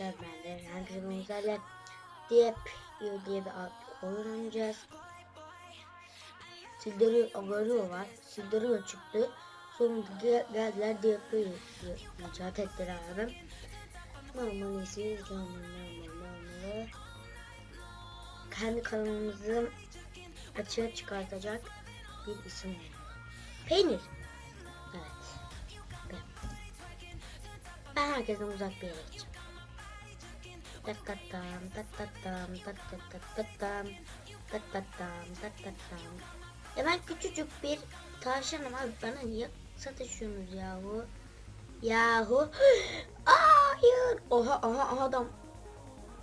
arkadaşlar ben de herkese bizlerle Diyep diye bir oyun oynayacağız. Silderio Agario var. Silderio çıktı. Sonra gel- geldiler Diyep'i icat ettiler abi. Normalisi normal normal normal. Kendi kanalımızı açığa çıkartacak bir isim var. Peynir. Evet. Ben herkesten uzak bir yere gideceğim. Tatatam, tatatam, tatatatam, tatatam, tatatam. Ya ben küçücük bir tavşanım abi bana niye satışıyorsunuz yahu? Yahu. Hayır. Oha aha adam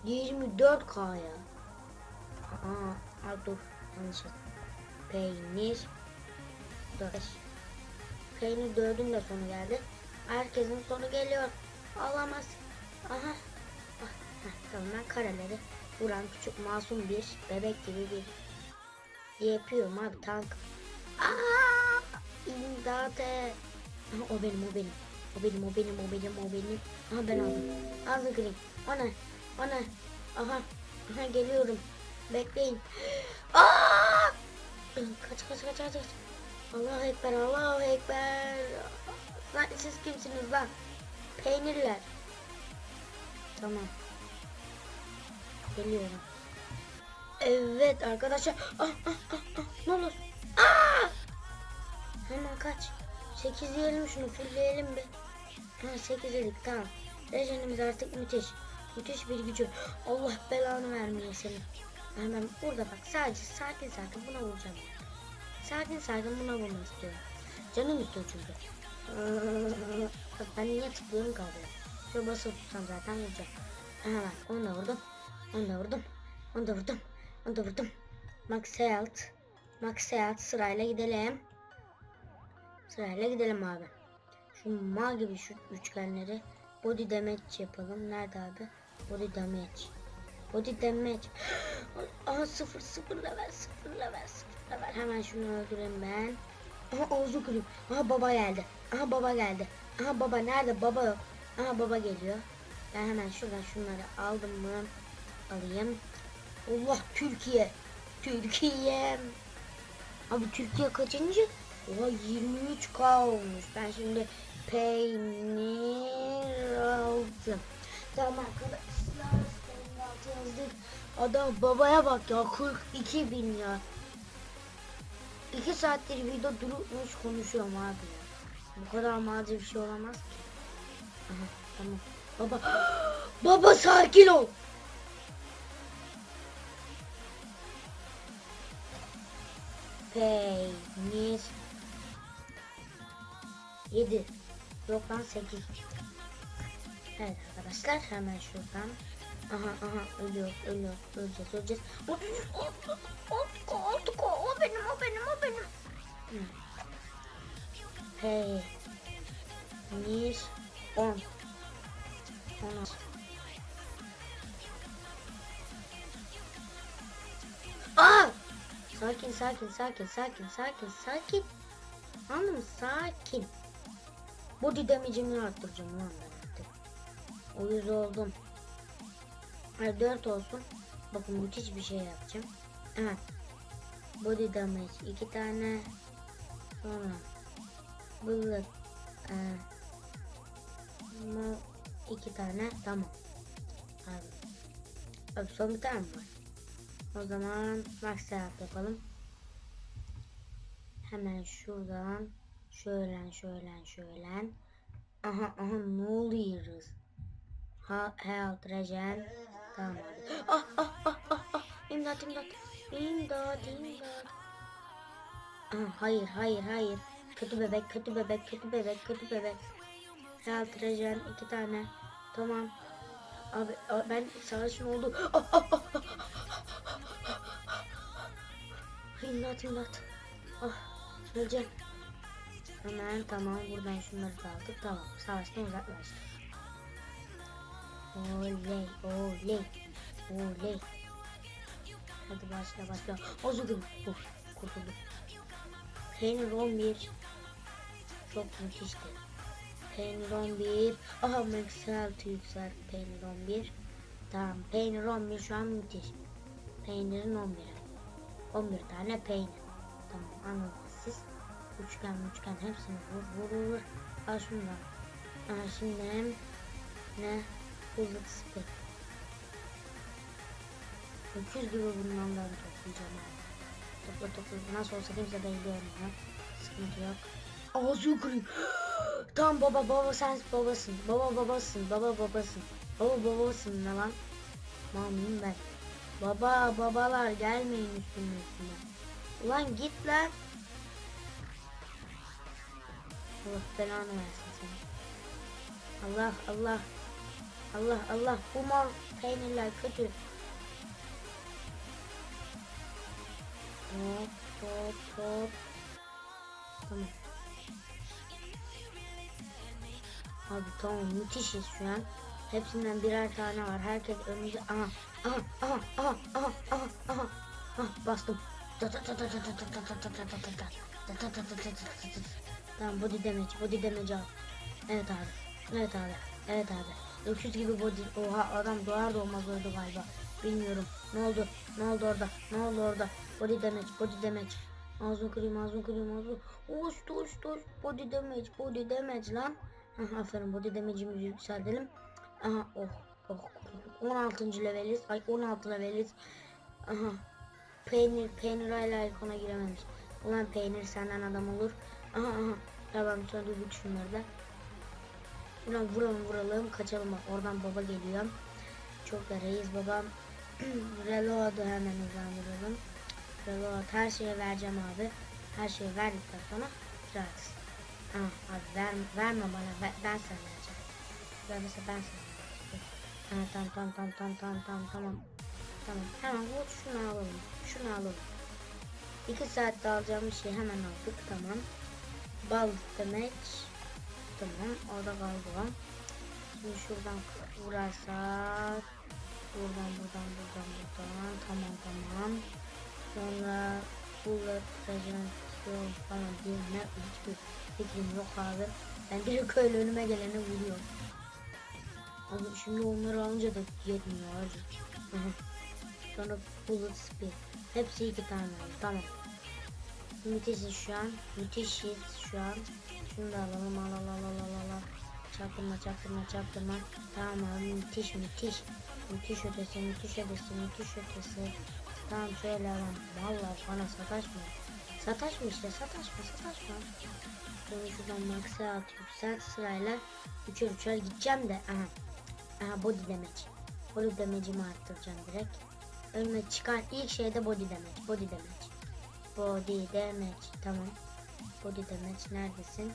24k ya. Aa, aa dur yanlış. Peynir. Dört. Peynir dördün de sonu geldi. Herkesin sonu geliyor. Alamaz. Aha. Ben kareleri vuran küçük masum bir bebek gibi bir yapıyorum abi tank. Aa! İmdat et. Aha, o benim o benim. O benim o benim o benim o benim. Aha ben aldım. Aldım ne? O ne? Aha. Aha geliyorum. Bekleyin. Aa! Kaç kaç kaç kaç. Allahu Ekber Allahu Ekber. Siz kimsiniz lan? Peynirler. Tamam. Geliyorum. Evet arkadaşlar. Ah, ah, ah, ah. Ne olur. Aa! Hemen kaç. 8 yiyelim şunu fulleyelim bir. Ha 8 yedik tamam. Rejenimiz artık müthiş. Müthiş bir gücü. Allah belanı vermeye seni. Hemen burada bak sadece sakin sakin buna vuracağım. Sakin sakin buna vurmak istiyorum. Canım istiyor çünkü. Bak ben niye tıklıyorum kaldı. Şöyle basıp tutsam zaten vuracağım. Hemen onu da vurdum. Onu da vurdum. Onu da vurdum. Onu da vurdum. Max Health. Max Health sırayla gidelim. Sırayla gidelim abi. Şu mal gibi şu üçgenleri body damage yapalım. Nerede abi? Body damage. Body damage. Aha sıfır sıfır level sıfır level sıfır level. Hemen şunu öldüreyim ben. Aha ağzı kırayım. Aha baba geldi. Aha baba geldi. Aha baba nerede? Baba yok. Aha baba geliyor. Ben hemen şuradan şunları aldım mı? Alayım. Allah Türkiye. Türkiye. Abi Türkiye kaçıncı? Oha 23k olmuş. Ben şimdi peynir aldım. Tamam arkadaşlar. Adam babaya bak ya 42 bin ya. 2 saattir video durmuş konuşuyorum abi ya. Bu kadar malce bir şey olamaz ki. Aha tamam. Baba. Baba sakin ol. Peynir. 7. Yok lan 8. Evet arkadaşlar hemen şuradan. Aha aha ölüyor ölüyor öleceğiz öleceğiz. O, o, o, o, benim o benim o benim. Hı. Peynir 10. 10. Sakin sakin sakin sakin sakin sakin. Anladın mı? Sakin. Body damage'imi arttıracağım lan ben artık. O yüz oldum. Hayır 4 olsun. Bakın müthiş bir şey yapacağım. Evet. Body damage 2 tane. Sonra bullet e, ma- iki tane tamam. Abi. Abi son bir tane var? O zaman max hayat yapalım. Hemen şuradan şöyle şöyle şöyle. Aha aha ne oluyoruz? Ha health regen. Tamam abi. Ah ah ah ah ah. İmdat imdat. İmdat imdat. Aha, hayır hayır hayır. Kötü bebek kötü bebek kötü bebek kötü bebek. Health regen iki tane. Tamam. Abi a- ben savaşın oldu. Ah, ah, ah, ah, ah. İmdat imdat. Ah öleceğim. Hemen tamam buradan şunları da. Tamam savaştan uzaklaştık. Oley oley oley. Hadi başla başla. Azugum. Uf kurtulduk. Peynir 11. Çok müthişti. Peynir 11. Aha yükselti yükselt. Peynir 11. Tamam peynir 11 şu an müthiş. Peynirin 11'i. 11 tane peynir. Tamam anladınız siz. Üçgen üçgen hepsini vur vur vur. Al şunu da. Aha şimdi ne? Bullet spit. Öküz gibi bundan da toplayacağım abi. Topla topla. Nasıl olsa kimse belli olmuyor. Sıkıntı yok. Ağzı kırayım. tamam baba baba sen babasın. Baba babasın. Baba babasın. Baba babasın ne lan? Mamiyim ben. Baba babalar gelmeyin üstüme üstüme. Ulan git lan. Allah belanı versin seni. Allah Allah. Allah Allah bu mal peynirler kötü. Hop hop hop. Tamam. Abi tamam müthişiz şu an. Hepsinden birer tane var. Herkes önümüzde. Aha aha aha aha aha aha aha. Ah bastım. Tamam body damage body damage al. Evet abi. Evet abi. Evet abi. Öküz gibi body. Oha adam doğar doğmaz öldü galiba. Bilmiyorum. Ne oldu? Ne oldu orada? Ne oldu orada? Body damage body damage. Ağzını kırayım ağzını kırayım ağzını. Oş toş toş body damage body damage lan. Hah, aferin body damage'imizi yükseltelim. Aha oh oh. 16. leveliz. Ay 16 leveliz. Aha. Peynir peynir hala ikona girememiş. Ulan peynir senden adam olur. Aha aha. Tamam söndürdük şunları da. Ulan vuralım vuralım kaçalım oradan baba geliyor. Çok da reis babam. Reload'u hemen hızlandıralım. Reload her şeye vereceğim abi. Her şeyi verdikten sonra gratis. Aa, abi ver, verme bana ver, ben sana vereceğim. Vermese ben sana. Ha, tamam tamam tamam tamam tamam tamam tamam. Tamam hemen bu şunu alalım. Şunu alalım. İki saatte alacağımız şeyi hemen aldık tamam. Bal demek. Tamam orada kaldı. Şimdi şuradan vurarsak. Buradan buradan buradan buradan. Tamam tamam. Sonra bullet presentasyon falan diye ne hiçbir fikrim yok abi. Ben direkt öyle önüme gelene vuruyorum. Abi şimdi onları alınca da yetmiyor hı. Sonra bullet speed. Hepsi iki tane oldu. Tamam. Müthişiz şu an. Müthişiz şu an. Şunu da alalım. Al al al al al al. Çaktırma çaktırma çaktırma. Tamam abi müthiş müthiş. Müthiş ötesi müthiş ötesi müthiş ötesi. Tamam şöyle alalım. Vallahi bana sataşma. Sataşma işte sataşma sataşma. Sonra şuradan max'e at yükselt sırayla. Üçer üçer gideceğim de. Aha. Aha body damage. Body damage'imi arttıracağım direkt. Önüme çıkan ilk şey de body damage. Body damage. Body damage. Tamam. Body damage neredesin?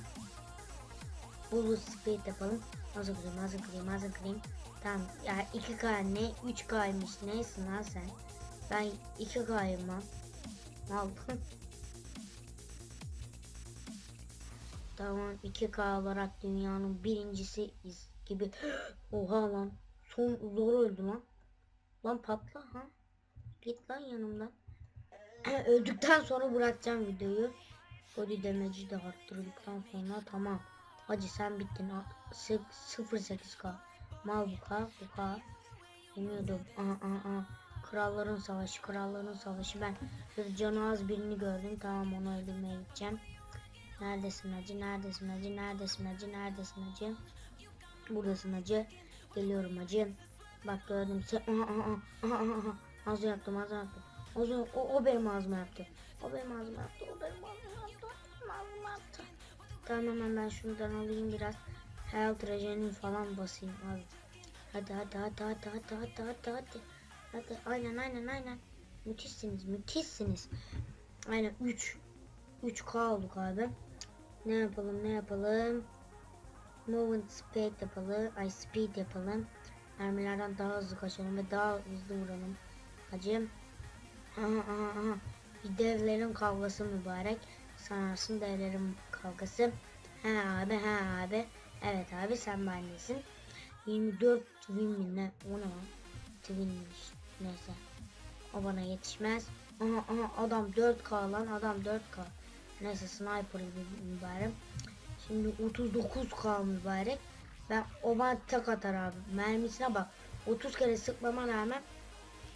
Bullet speed yapalım. Hazır kırayım, hazır kırayım, hazır kırayım. Tamam. Ya 2K ne? 3K'ymış. Neysin lan sen? Ben 2K'yım lan. Al. tamam 2K olarak dünyanın birincisiyiz gibi. Oha lan. Son zor öldü lan. Lan patla ha. Git lan yanımdan. Öldükten sonra bırakacağım videoyu. Body damage'i de arttırdıktan sonra tamam. Hacı sen bittin. A- sı- 08k. Mal bu K. Bu K. Yemiyordum. Aa, aa, aa. Kralların savaşı. Kralların savaşı. Ben bir canı az birini gördüm. Tamam onu öldürmeye gideceğim. Neredesin hacı? Neredesin hacı? Neredesin hacı? Neredesin hacı? Buradasın hacı. Geliyorum hacı. Bak gördüm. Sen... Az yaptım az yaptım. O, o, o benim ağzıma yaptı. O benim ağzıma yaptı. O benim ağzıma yaptı. O benim ağzıma yaptı. Tamam hemen ben şuradan alayım biraz. Health rejenin falan basayım abi. Hadi hadi hadi hadi hadi hadi hadi hadi. Hadi aynen aynen aynen. Müthişsiniz müthişsiniz. Aynen 3. 3K olduk abi. Ne yapalım ne yapalım. Movement speed yapalım. Ay speed yapalım. Mermilerden daha hızlı kaçalım ve daha hızlı vuralım. Hacım. Aha aha aha. Bir devlerin kavgası mübarek. Sanarsın devlerin kavgası. He abi he abi. Evet abi sen bendesin. 24 win mi ne? O ne lan? Twinmiş. Neyse. O bana yetişmez. Aha aha adam 4K lan adam 4K. Neyse sniper gibi mübarek. Şimdi 39k mübarek. Ben o bana atar abi. Mermisine bak. 30 kere sıkmama rağmen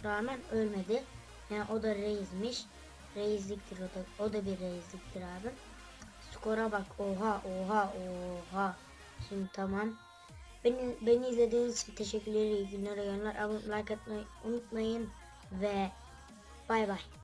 rağmen ölmedi. Yani o da reismiş. Reisliktir o da. O da bir reisliktir abi. Skora bak. Oha oha oha. Şimdi tamam. Beni, beni izlediğiniz için teşekkürler. iyi günler. iyi günler. Abone like atmayı unutmayın. Ve bay bay.